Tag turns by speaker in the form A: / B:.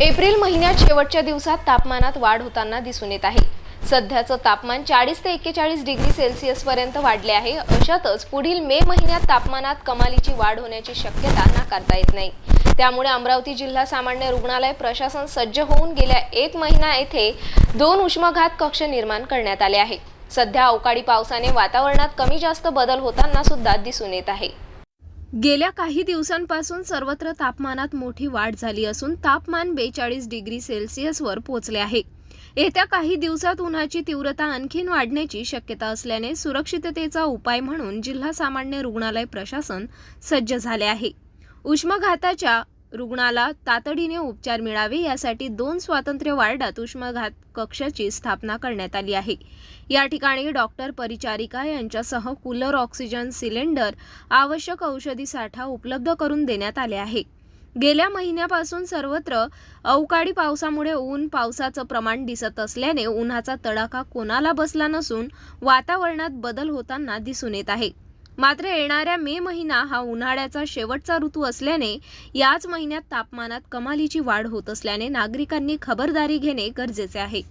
A: April महिन्यात शेवटच्या दिवसात तापमानात वाढ होताना दिसून येत आहे. सध्याचं तापमान चाळीस ते एक्केचाळीस डिग्री सेल्सिअस पर्यंत वाढले आहे. अशातच पुढील मे महिन्यात तापमानात कमालीची वाढ होण्याची शक्यता नाकारता येत नाही. त्यामुळे अमरावती जिल्हा सामान्य रुग्णालय प्रशासन सज्ज होऊन गेल्या एक महिना येथे दोन उष्माघात कक्ष निर्माण करण्यात आले आहे. सध्या अवकाळी पावसाने वातावरणात कमी जास्त बदल होताना सुद्धा दिसून येत आहे. गेल्या काही दिवसांपासून सर्वत्र तापमानात मोठी वाढ झाली असून तापमान बेचाळीस डिग्री सेल्सिअसवर पोहोचले आहे. येत्या काही दिवसात उन्हाची तीव्रता आणखीन वाढण्याची शक्यता असल्याने सुरक्षिततेचा उपाय म्हणून जिल्हा सामान्य रुग्णालय प्रशासन सज्ज झाले आहे. उष्माघाताच्या रुग्णाला तातडीने उपचार मिळावे यासाठी दोन स्वातंत्र्य वार्डात उष्माघात कक्षाची स्थापना करण्यात आली आहे. या ठिकाणी डॉक्टर परिचारिका यांच्यासह कूलर ऑक्सिजन सिलेंडर आवश्यक औषधी साठा उपलब्ध करून देण्यात आले आहे. गेल्या महिन्यापासून सर्वत्र अवकाळी पावसामुळे ऊन पावसाचं प्रमाण दिसत असल्याने उन्हाचा तडाखा कोणाला बसला नसून वातावरणात बदल होताना दिसून येत आहे. मात्र येणाऱ्या मे महिना हा उन्हाळ्याचा शेवटचा ऋतू असल्याने याच महिन्यात तापमानात कमालीची वाढ होत असल्याने नागरिकांनी खबरदारी घेणे गरजेचे आहे.